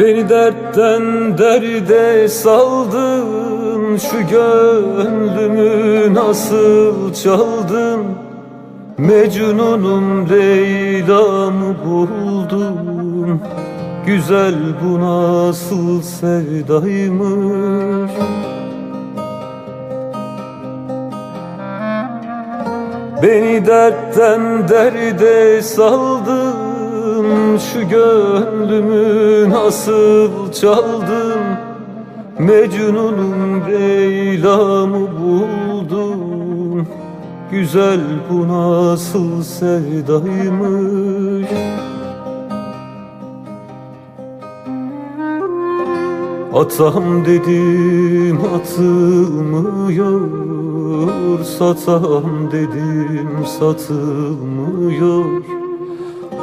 Beni dertten derde saldın Şu gönlümü nasıl çaldın? Mecnunum Leyla'mı buldum Güzel bu nasıl sevdaymış? Beni dertten derde saldın Şu gönlümü nasıl çaldın Mecnunum Leyla'mı buldum. Güzel bu nasıl sevdaymış? Atam dedim atılmıyor. Satam dedim satılmıyor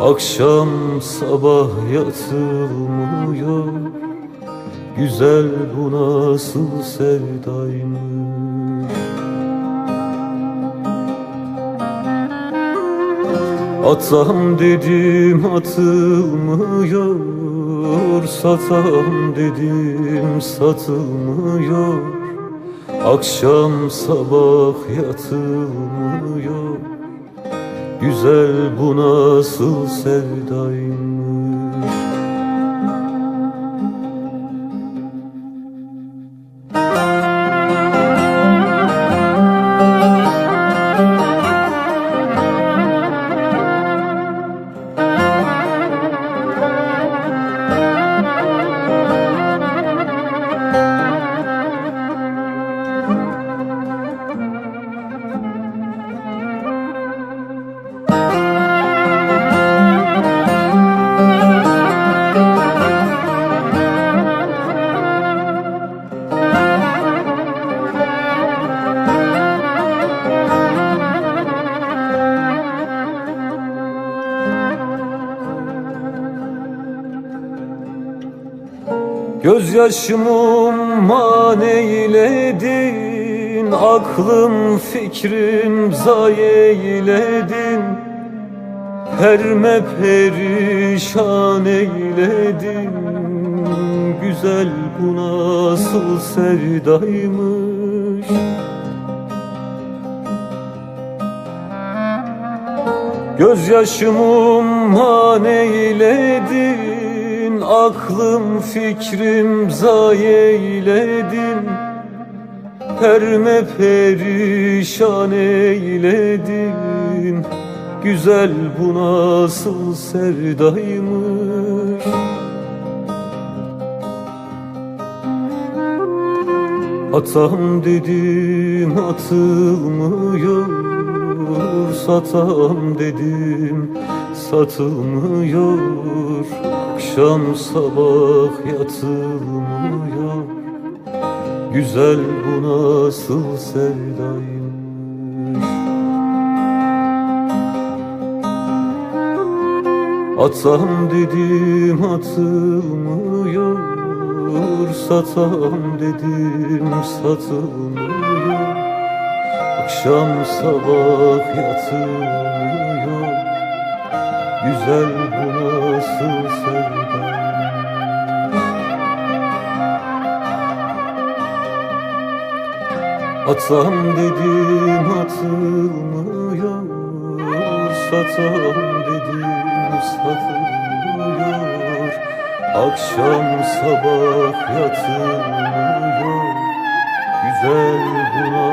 Akşam sabah yatılmıyor. Güzel bu nasıl sevdaymış? Atam dedim atılmıyor. Satam dedim satılmıyor. Akşam sabah yatılmıyor Güzel bu nasıl sevdaymış Gözyaşımı maneyledin Aklım fikrim zayeyledin. Perme perişan eyledin Güzel bu nasıl sevdaymış. Gözyaşımı maneyledin Aklım fikrim zayeyledin Perme perişan eyledin Güzel bu nasıl sevdaymış. Atam dedim atılmıyor. Satam dedim satılmıyor. Akşam sabah yatılmıyor. Güzel bu nasıl sevdaymış. Atam dedim atılmıyor. Satam dedim satılmıyor. Akşam sabah yatılmıyor Güzel bu nasıl sevdaymış Atam dedim atılmıyor Satam dedim satılmıyor. Akşam sabah yatılmıyor Güzel bu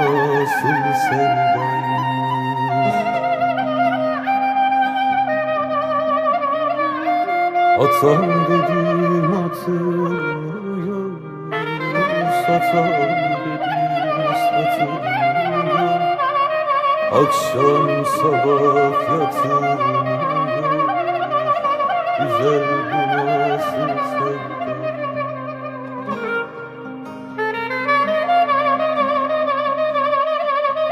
Atam dedim atılmıyor Satam dedim satılmıyor Akşam sabah yatılmıyor Güzel bu nasıl sevdaymış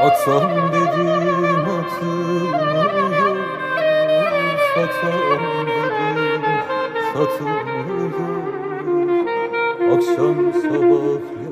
Atam dedim atılmıyor Satam dedim satılmıyor Akşam sabah